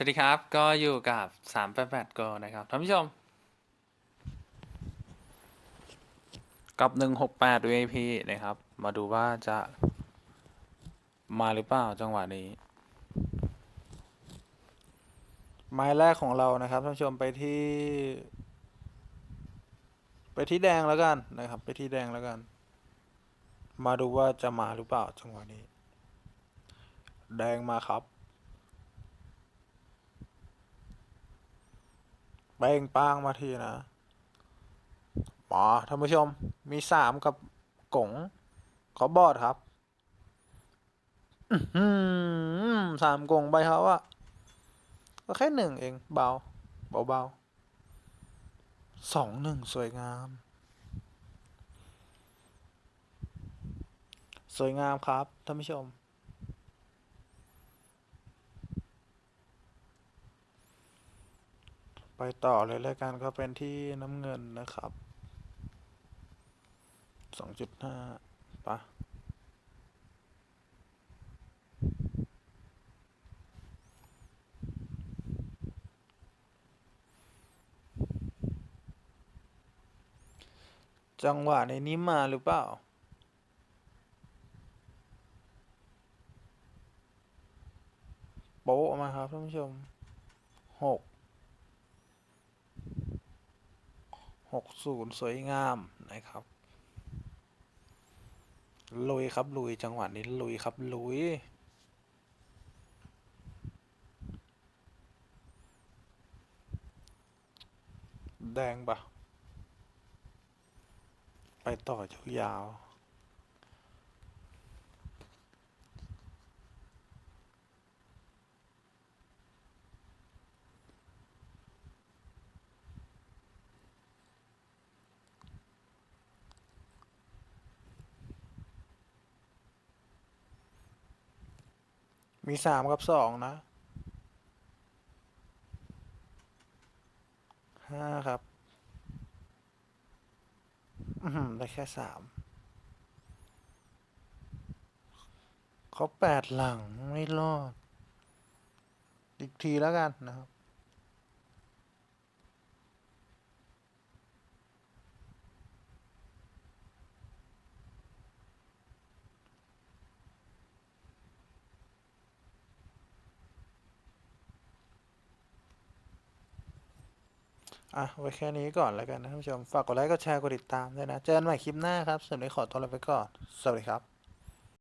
สวัสดีครับ ก็อยู่กับ388 Go นะครับท่านผู้ชม กับ 168 VIP นะครับ มาดูว่าจะมาหรือเปล่าจังหวะนี้ ไม้แรกของเรานะครับท่านผู้ชมไปที่ ไปที่แดงแล้วกันนะครับ ไปที่แดงแล้วกัน มาดูว่าจะมาหรือเปล่าจังหวะนี้ แดงมาครับ เป้งปางมาทีนะหมอท่านผู้ชมมีสามกับกงขอบอดครับอื้อหือสามกงไปเขาอะก็แค่หนึ่งเอง เบา เบาเบาสองหนึ่งสวยงาม สวยงามครับท่านผู้ชม ไปต่อเลยแล้วกันก็เป็นที่น้ำเงินนะครับสองจุดห้าปะจังหวะในนี้มาหรือเปล่า โป๊ะมาครับท่านผู้ชมหก หกศูนย์สวยงามนะครับ ลุยครับลุยจังหวะนี้ลุยครับลุยแดงปะไปต่อยาวๆ มีสามกับสองนะห้าครับอือหือได้แค่สามเขาแปดหลังไม่รอด อีกทีแล้วกันนะครับ อะ ไว้แค่นี้ก่อนแล้วกันนะท่านผู้ชม ฝากกดไลค์ กดแชร์ กดติดตามด้วยนะ เจอกันใหม่คลิปหน้าครับสำหรับวันนี้ขอตัวลาไปก่อน สวัสดีครับ